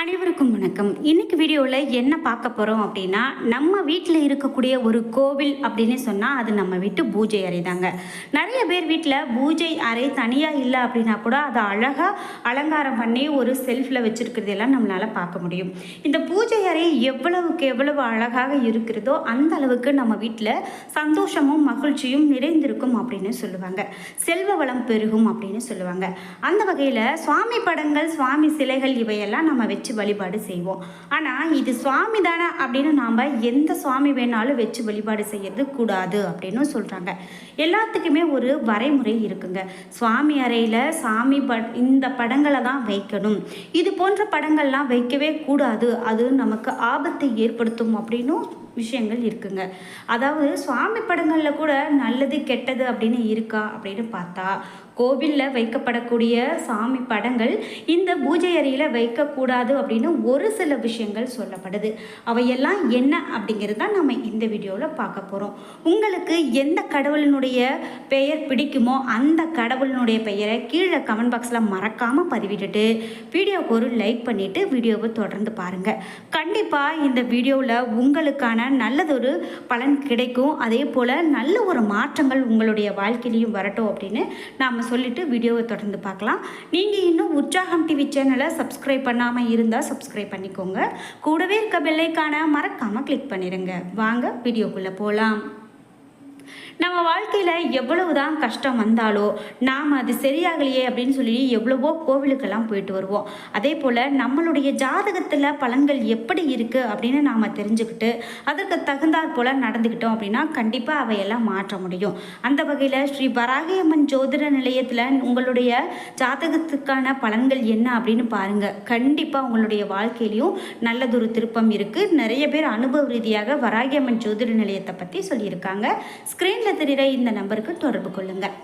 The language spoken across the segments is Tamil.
அனைவருக்கும் வணக்கம். இன்னைக்கு வீடியோவில் என்ன பார்க்க போகிறோம் அப்படின்னா நம்ம வீட்டில் இருக்கக்கூடிய ஒரு கோவில் அப்படின்னு சொன்னால் அது நம்ம வீட்டு பூஜை அறை தாங்க. நிறைய பேர் வீட்டில் பூஜை அறை தனியாக இல்லை அப்படின்னா கூட அதை அழகாக அலங்காரம் பண்ணி ஒரு செல்ஃபில் வச்சுருக்கிறதெல்லாம் நம்மளால் பார்க்க முடியும். இந்த பூஜை அறை எவ்வளவுக்கு எவ்வளவு அழகாக இருக்கிறதோ அந்த அளவுக்கு நம்ம வீட்டில் சந்தோஷமும் மகிழ்ச்சியும் நிறைந்திருக்கும் அப்படின்னு சொல்லுவாங்க. செல்வ வளம் பெருகும் அப்படின்னு சொல்லுவாங்க. அந்த வகையில் சுவாமி படங்கள் சுவாமி சிலைகள் இவையெல்லாம் நம்ம வச்சு வச்சு வழிபாடு செய்வோம். ஆனால் இது சுவாமி தானே அப்படின்னு நாம் எந்த சுவாமி வேணாலும் வச்சு வழிபாடு செய்யறது கூடாது அப்படின்னு சொல்கிறாங்க எல்லாத்துக்குமே ஒரு வரைமுறை இருக்குங்க. சுவாமி அறையில் சாமி ப இந்த படங்களை தான் வைக்கணும். இது போன்ற படங்கள்லாம் வைக்கவே கூடாது. அது நமக்கு ஆபத்தை ஏற்படுத்தும் அப்படின்னும் விஷயங்கள் இருக்குங்க. அதாவது சுவாமி படங்களில் கூட நல்லது கெட்டது அப்படின்னு இருக்கா அப்படின்னு பார்த்தா கோவிலில் வைக்கப்படக்கூடிய சாமி படங்கள் இந்த பூஜை அறையில் வைக்கக்கூடாது அப்படின்னு ஒரு சில விஷயங்கள் சொல்லப்படுது. அவையெல்லாம் என்ன அப்படிங்கிறது தான் நம்ம இந்த வீடியோவில் பார்க்க போகிறோம் உங்களுக்கு எந்த கடவுளினுடைய பெயர் பிடிக்குமோ அந்த கடவுளினுடைய பெயரை கீழே கமெண்ட் பாக்ஸில் மறக்காமல் பதிவிட்டுட்டு வீடியோவுக்கு ஒரு லைக் பண்ணிவிட்டு வீடியோவை தொடர்ந்து பாருங்கள் கண்டிப்பாக இந்த வீடியோவில் உங்களுக்கான நல்லதொரு பலன் கிடைக்கும். அதே போல் நல்ல ஒரு மாற்றங்கள் உங்களுடைய வாழ்க்கையிலையும் வரட்டும் அப்படின்னு நாம் சொல்லிவிட்டு வீடியோவை தொடர்ந்து பார்க்கலாம். நீங்கள் இன்னும் உற்சாகம் டிவி சேனலை சப்ஸ்கிரைப் பண்ணாமல் இருந்தால் சப்ஸ்கிரைப் பண்ணிக்கோங்க. கூடவே இருக்க பெல்லைக்கான மறக்காமல் கிளிக் பண்ணிடுங்க வாங்க வீடியோக்குள்ளே போகலாம் நம்ம வாழ்க்கையில் எவ்வளவு தான் கஷ்டம் வந்தாலோ நாம் அது சரியாகலையே அப்படின்னு சொல்லி எவ்வளவோ கோவிலுக்கெல்லாம் போயிட்டு வருவோம். அதே போல் நம்மளுடைய ஜாதகத்தில் பலன்கள் எப்படி இருக்குது அப்படின்னு நாம் தெரிஞ்சுக்கிட்டு அதற்கு தகுந்தாற் போல் நடந்துக்கிட்டோம் அப்படின்னா கண்டிப்பாக அவையெல்லாம் மாற்ற முடியும். அந்த வகையில் ஸ்ரீ வராகியம்மன் ஜோதிட நிலையத்தில் உங்களுடைய ஜாதகத்துக்கான பலன்கள் என்ன அப்படின்னு பாருங்கள் கண்டிப்பாக உங்களுடைய வாழ்க்கையிலையும் நல்லதொரு திருப்பம் இருக்குது நிறைய பேர் அனுபவ ரீதியாக வராகியம்மன் ஜோதிட நிலையத்தை பற்றி சொல்லியிருக்காங்க. ஸ்க்ரீனில் தெரிகிற இந்த நம்பருக்கு தொடர்பு கொள்ளுங்கள்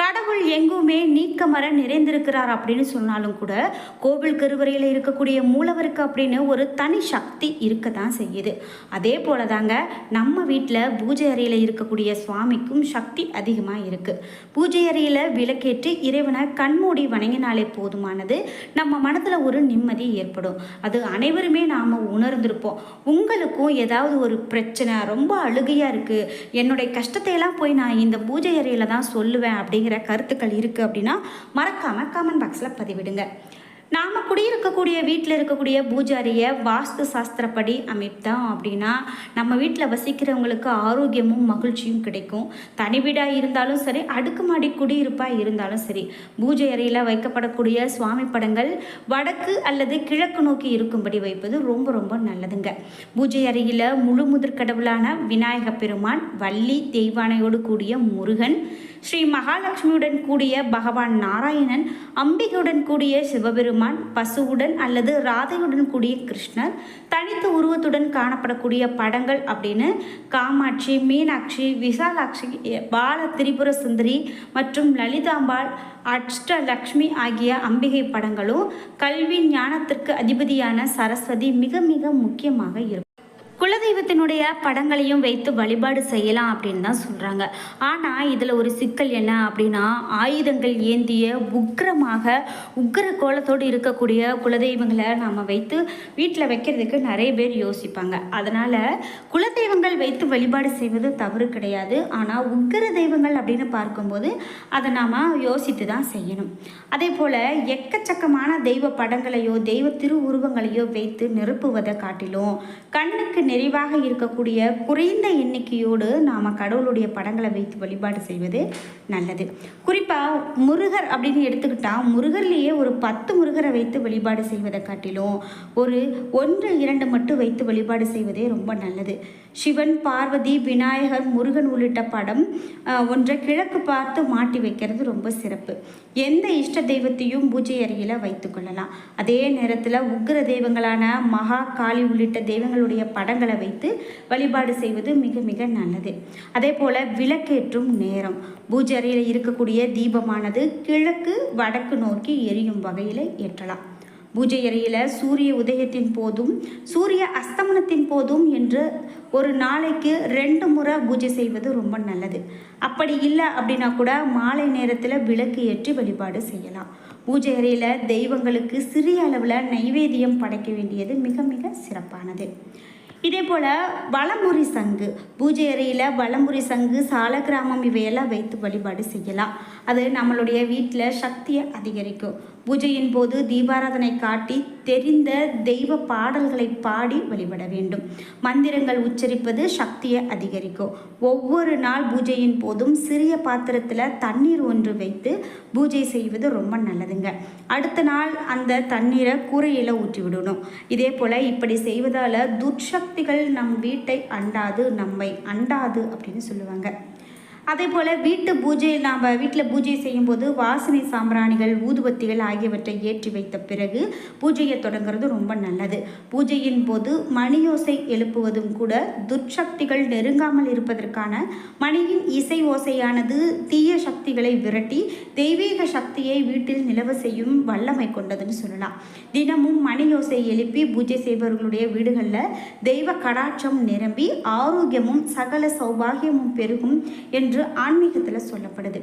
கடவுள் எங்குமே நீக்கமர நிறைந்திருக்கிறார் அப்படின்னு சொன்னாலும் கூட கோவில் கருவறையில் இருக்கக்கூடிய மூலவருக்கு அப்படின்னு ஒரு தனி சக்தி இருக்க தான் செய்யுது. அதே போல தாங்க நம்ம வீட்டில் பூஜை அறையில் இருக்கக்கூடிய சுவாமிக்கும் சக்தி அதிகமாக இருக்குது பூஜை அறையில் விளக்கேற்றி இறைவனை கண்மூடி வணங்கினாலே போதுமானது நம்ம மனதில் ஒரு நிம்மதி ஏற்படும். அது அனைவருமே நாம் உணர்ந்திருப்போம். உங்களுக்கும் ஏதாவது ஒரு பிரச்சனை ரொம்ப அழுகையாக இருக்குது என்னுடைய கஷ்டத்தையெல்லாம் போய் நான் இந்த பூஜை அறையில் தான் சொல்லுவேன் அப்படிங்கிற கருத்துக்கள் இருக்குது அப்படின்னா மறக்காமல் காமெண்ட் பாக்ஸில் பதிவிடுங்க. நாம் குடியிருக்கக்கூடிய வீட்டில் இருக்கக்கூடிய பூஜாரியை வாஸ்து சாஸ்திரப்படி அமைத்தோம் அப்படின்னா நம்ம வீட்டில் வசிக்கிறவங்களுக்கு ஆரோக்கியமும் மகிழ்ச்சியும் கிடைக்கும். தனி வீடாக இருந்தாலும் சரி அடுக்குமாடி குடியிருப்பாக இருந்தாலும் சரி பூஜை அறையில் வைக்கப்படக்கூடிய சுவாமி படங்கள் வடக்கு அல்லது கிழக்கு நோக்கி இருக்கும்படி வைப்பது ரொம்ப ரொம்ப நல்லதுங்க. பூஜை அறையில் முழு முதற்கடவுளான விநாயக பெருமான் வள்ளி தெய்வானையோடு கூடிய முருகன் ஸ்ரீ மகாலட்சுமியுடன் கூடிய பகவான் நாராயணன் அம்பிகையுடன் கூடிய சிவபெருமான் பசுவுடன் அல்லது ராதையுடன் கூடிய கிருஷ்ணர் தனித்த உருவத்துடன் காணப்படக்கூடிய படங்கள் அப்படின்னு காமாட்சி மீனாட்சி விசாலாட்சி பால திரிபுர சுந்தரி மற்றும் லலிதாம்பாள் அஷ்டலக்ஷ்மி ஆகிய அம்பிகை படங்களும் கல்வி ஞானத்திற்கு அதிபதியான சரஸ்வதி மிக மிக முக்கியமாக இருக்கும். குலதெய்வத்தினுடைய படங்களையும் வைத்து வழிபாடு செய்யலாம் அப்படின்னு தான் சொல்கிறாங்க ஆனால் இதில் ஒரு சிக்கல் என்ன அப்படின்னா ஆயுதங்கள் ஏந்திய உக்கிரமாக உக்கிர கோலத்தோடு இருக்கக்கூடிய குலதெய்வங்களை நாம் வைத்து வீட்டில் வைக்கிறதுக்கு நிறைய பேர் யோசிப்பாங்க. அதனால் குலதெய்வங்கள் வைத்து வழிபாடு செய்வது தவறு கிடையாது. ஆனால் உக்கிர தெய்வங்கள் அப்படின்னு பார்க்கும்போது அதை நாம் யோசித்து தான் செய்யணும். அதே போல் எக்கச்சக்கமான தெய்வ படங்களையோ தெய்வ திருவுருவங்களையோ வைத்து நிரப்புவதை காட்டிலும் கண்ணுக்கு நிறைவாக இருக்கக்கூடிய குறைந்த எண்ணிக்கையோடு நாம் கடவுளுடைய படங்களை வைத்து வழிபாடு செய்வது நல்லது. குறிப்பாக முருகர் அப்படின்னு எடுத்துக்கிட்டால் முருகர்லேயே ஒரு பத்து முருகரை வைத்து வழிபாடு செய்வதை காட்டிலும் ஒரு ஒன்று இரண்டு மட்டும் வைத்து வழிபாடு செய்வதே ரொம்ப நல்லது. சிவன் பார்வதி விநாயகர் முருகன் உள்ளிட்ட படம் ஒன்றை கிழக்கு பார்த்து மாட்டி வைக்கிறது ரொம்ப சிறப்பு. எந்த இஷ்ட தெய்வத்தையும் பூஜை அறையில் வைத்துக்கொள்ளலாம் அதே நேரத்தில் உக்கிர தெய்வங்களான மகா காளி உள்ளிட்ட தெய்வங்களுடைய படங்களை வைத்து வழிபாடு செய்வது மிக மிக நல்லது. அதே போல் விளக்கேற்றும் நேரம். பூஜை அறையில் இருக்கக்கூடிய தீபமானது கிழக்கு வடக்கு நோக்கி எரியும் வகையில் ஏற்றலாம். பூஜை அறையில் சூரிய உதயத்தின் போதும் சூரிய அஸ்தமனத்தின் போதும் என்று ஒரு நாளைக்கு ரெண்டு முறை பூஜை செய்வது ரொம்ப நல்லது. அப்படி இல்லை அப்படின்னா கூட மாலை நேரத்தில் விளக்கு ஏற்றி வழிபாடு செய்யலாம். பூஜை அறையில் தெய்வங்களுக்கு சிறிய அளவில் நைவேத்தியம் படைக்க வேண்டியது மிக மிக சிறப்பானது. இதே போல் வளமுறி சங்கு பூஜை அறையில் வலமுறி சங்கு சாலக்கிராமம் இவையெல்லாம் வைத்து வழிபாடு செய்யலாம். அது நம்மளுடைய வீட்டில் சக்தியை அதிகரிக்கும். பூஜையின் போது தீபாராதனை காட்டி தெரிந்த தெய்வ பாடல்களை பாடி வழிபட வேண்டும். மந்திரங்கள் உச்சரிப்பது சக்தியை அதிகரிக்கும். ஒவ்வொரு நாள் பூஜையின் போதும் சிறிய பாத்திரத்தில் தண்ணீர் ஒன்று வைத்து பூஜை செய்வது ரொம்ப நல்லதுங்க. அடுத்த நாள் அந்த தண்ணீரை கூரையில் ஊற்றி விடணும். இதே போல் இப்படி செய்வதால் துர்சக்திகள் நம் வீட்டை அண்டாது நம்மை அண்டாது அப்படின்னு சொல்லுவாங்க. அதே போல் வீட்டு பூஜை நாம் வீட்டில் பூஜை செய்யும்போது வாசனை சாம்பிராணிகள் ஊதுபத்திகள் ஆகியவற்றை ஏற்றி வைத்த பிறகு பூஜையை தொடங்குறது ரொம்ப நல்லது. பூஜையின் போது மணியோசை எழுப்புவதும் கூட துர்சக்திகள் நெருங்காமல் இருப்பதற்கான மணியின் இசை ஓசையானது தீய சக்திகளை விரட்டி தெய்வீக சக்தியை வீட்டில் நிலவ செய்யும் வல்லமை கொண்டதுன்னு சொல்லலாம். தினமும் மணியோசை எழுப்பி பூஜை செய்பவர்களுடைய வீடுகளில் தெய்வ கடாட்சம் நிரம்பி ஆரோக்கியமும் சகல சௌபாகியமும் பெருகும் என்று என்று ஆன்மீகத்தில் சொல்லப்படுது.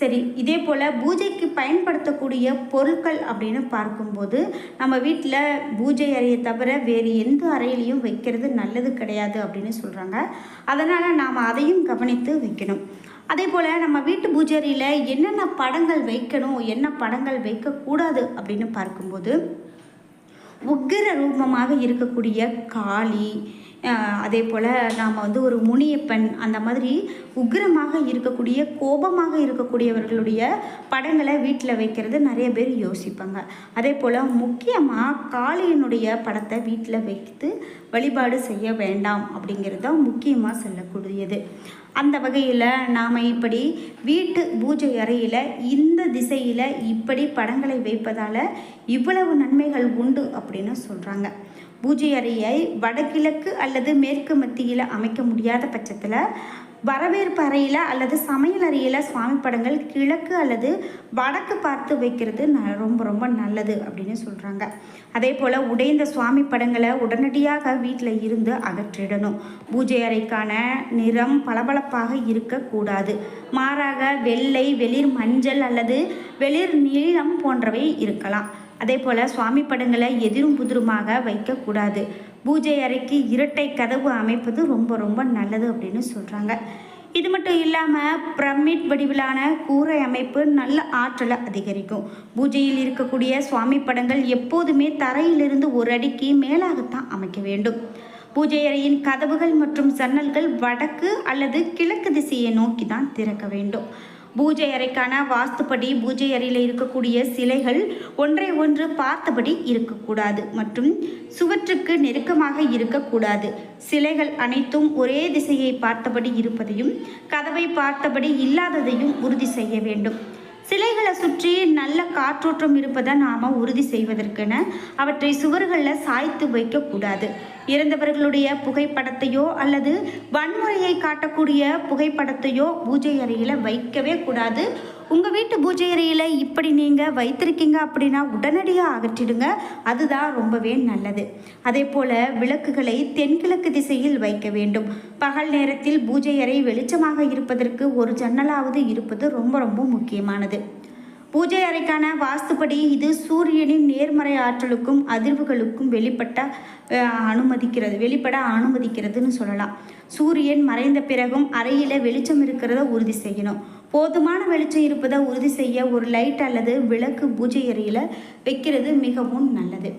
சரி இதே போல் பூஜைக்கு பயன்படுத்தக்கூடிய பொருட்கள் அப்படின்னு பார்க்கும்போது நம்ம வீட்டில் பூஜை அறையை தவிர வேறு எந்த அறையிலையும் வைக்கிறது நல்லது கிடையாது அப்படின்னு சொல்கிறாங்க அதனால் நாம் அதையும் கவனித்து வைக்கணும். அதே போல் நம்ம வீட்டு பூஜை அறையில் என்னென்ன படங்கள் வைக்கணும் என்ன படங்கள் வைக்கக்கூடாது அப்படின்னு பார்க்கும்போது உக்கிர ரூபமாக இருக்கக்கூடிய காளி அதே போல் நாம் வந்து ஒரு முனியப்பன் அந்த மாதிரி உக்கிரமாக இருக்கக்கூடிய கோபமாக இருக்கக்கூடியவர்களுடைய படங்களை வீட்டில் வைக்கிறது நிறைய பேர் யோசிப்பாங்க. அதே போல் முக்கியமாக காளியனுடைய படத்தை வீட்டில் வைத்து வழிபாடு செய்ய வேண்டாம் அப்படிங்கிறது தான் முக்கியமாக சொல்லக்கூடியது. அந்த வகையில் நாம் இப்படி வீட்டு பூஜை அறையில் இந்த திசையில் இப்படி படங்களை வைப்பதால் இவ்வளவு நன்மைகள் உண்டு அப்படின்னு சொல்கிறாங்க பூஜை அறையை வடகிழக்கு அல்லது மேற்கு மத்தியில் அமைக்க முடியாத பட்சத்தில் வரவேற்பு அறையில் அல்லது சமையல் அறையில் சுவாமி படங்கள் கிழக்கு அல்லது வடக்கு பார்த்து வைக்கிறது ந ரொம்ப ரொம்ப நல்லது அப்படின்னு சொல்கிறாங்க அதே போல் உடைந்த சுவாமி படங்களை உடனடியாக வீட்டில் இருந்து அகற்றிடணும். பூஜை அறைக்கான நிறம் பளபளப்பாக இருக்கக்கூடாது. மாறாக வெள்ளை வெளிர் மஞ்சள் அல்லது வெளிர் நீளம் போன்றவை இருக்கலாம். அதே போல் சுவாமி படங்களை எதிரும் புதிருமாக வைக்கக்கூடாது பூஜை அறைக்கு இரட்டை கதவு அமைப்பது ரொம்ப ரொம்ப நல்லது அப்படின்னு சொல்கிறாங்க இது மட்டும் இல்லாமல் பிரமிட் வடிவிலான கூரை அமைப்பு நல்ல ஆற்றலை அதிகரிக்கும். பூஜையில் இருக்கக்கூடிய சுவாமி படங்கள் எப்போதுமே தரையிலிருந்து ஒரு அடிக்கு மேலாகத்தான் அமைக்க வேண்டும். பூஜை அறையின் கதவுகள் மற்றும் ஜன்னல்கள் வடக்கு அல்லது கிழக்கு திசையை நோக்கி தான் திறக்க வேண்டும். பூஜை அறைக்கான வாஸ்துப்படி பூஜை அறையில் இருக்கக்கூடிய சிலைகள் ஒன்றை ஒன்று பார்த்தபடி இருக்கக்கூடாது மற்றும் சுவற்றுக்கு நெருக்கமாக இருக்கக்கூடாது. சிலைகள் அனைத்தும் ஒரே திசையை பார்த்தபடி இருப்பதையும் கதவை பார்த்தபடி இல்லாததையும் உறுதி செய்ய வேண்டும். சிலைகளை சுற்றி நல்ல காற்றோட்டம் இருப்பதை நாம் உறுதி செய்வதற்கென அவற்றை சுவர்களில் சாய்த்து வைக்கக்கூடாது. இறந்தவர்களுடைய புகைப்படத்தையோ அல்லது வன்முறையை காட்டக்கூடிய புகைப்படத்தையோ பூஜை அறையில் வைக்கவே கூடாது. உங்கள் வீட்டு பூஜை அறையில் இப்படி நீங்கள் வைத்திருக்கீங்க அப்படின்னா உடனடியாக அகற்றிடுங்க. அதுதான் ரொம்பவே நல்லது. அதே போல் விளக்குகளை தென்கிழக்கு திசையில் வைக்க வேண்டும். பகல் நேரத்தில் பூஜை அறை வெளிச்சமாக இருப்பதற்கு ஒரு ஜன்னலாவது இருப்பது ரொம்ப ரொம்ப முக்கியமானது. பூஜை அறைக்கான வாஸ்துப்படி இது சூரியனின் நேர்மறை ஆற்றலுக்கும் அதிர்வுகளுக்கும் வெளிப்பட்ட அனுமதிக்கிறது வெளிப்பட அனுமதிக்கிறதுன்னு சொல்லலாம். சூரியன் மறைந்த பிறகும் அறையில் வெளிச்சம் இருக்கிறத உறுதி செய்யணும். போதுமான வெளிச்சம் இருப்பதை உறுதி செய்ய ஒரு லைட் அல்லது விளக்கு பூஜை அறையில் வைக்கிறது மிகவும் நல்லது.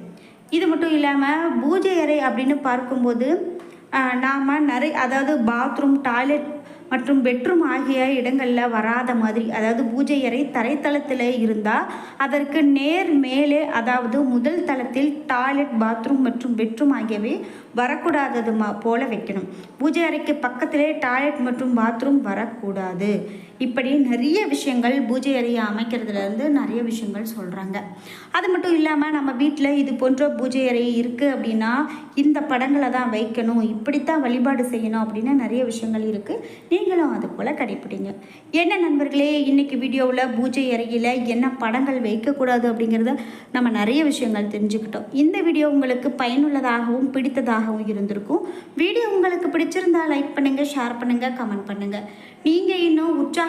இது மட்டும் இல்லாமல் பூஜை அறை அப்படின்னு பார்க்கும்போது நாம் நிறைய அதாவது பாத்ரூம் டாய்லெட் மற்றும் பெட்ரூம் ஆகிய இடங்களில் வராத மாதிரி அதாவது பூஜை அறை தரைத்தளத்தில் இருந்தால் அதற்கு நேர் மேலே அதாவது முதல் தளத்தில் டாய்லெட் பாத்ரூம் மற்றும் பெட்ரூம் ஆகியவை வரக்கூடாதது போல வைக்கணும். பூஜை அறைக்கு பக்கத்திலே டாய்லெட் மற்றும் பாத்ரூம் வரக்கூடாது. இப்படி நிறைய விஷயங்கள் பூஜை அறையை அமைக்கிறதுலேருந்து நிறைய விஷயங்கள் சொல்கிறாங்க அது மட்டும் இல்லாமல் நம்ம வீட்டில் இது போன்ற பூஜை அறை இருக்குது அப்படின்னா இந்த படங்களை தான் வைக்கணும் இப்படித்தான் வழிபாடு செய்யணும் அப்படின்னு நிறைய விஷயங்கள் இருக்குது நீங்களும் அது போல் கடைப்பிடிங்க. என்ன நண்பர்களே இன்னைக்கு வீடியோவில் பூஜை அறையில் என்ன படங்கள் வைக்கக்கூடாது அப்படிங்கிறத நம்ம நிறைய விஷயங்கள் தெரிஞ்சுக்கிட்டோம். இந்த வீடியோ உங்களுக்கு பயனுள்ளதாகவும் பிடித்ததாகவும் இருந்திருக்கும். வீடியோ உங்களுக்கு பிடிச்சிருந்தா லைக் பண்ணுங்கள் ஷேர் பண்ணுங்கள் கமெண்ட் பண்ணுங்கள் நீங்கள் இன்னும் உற்சாக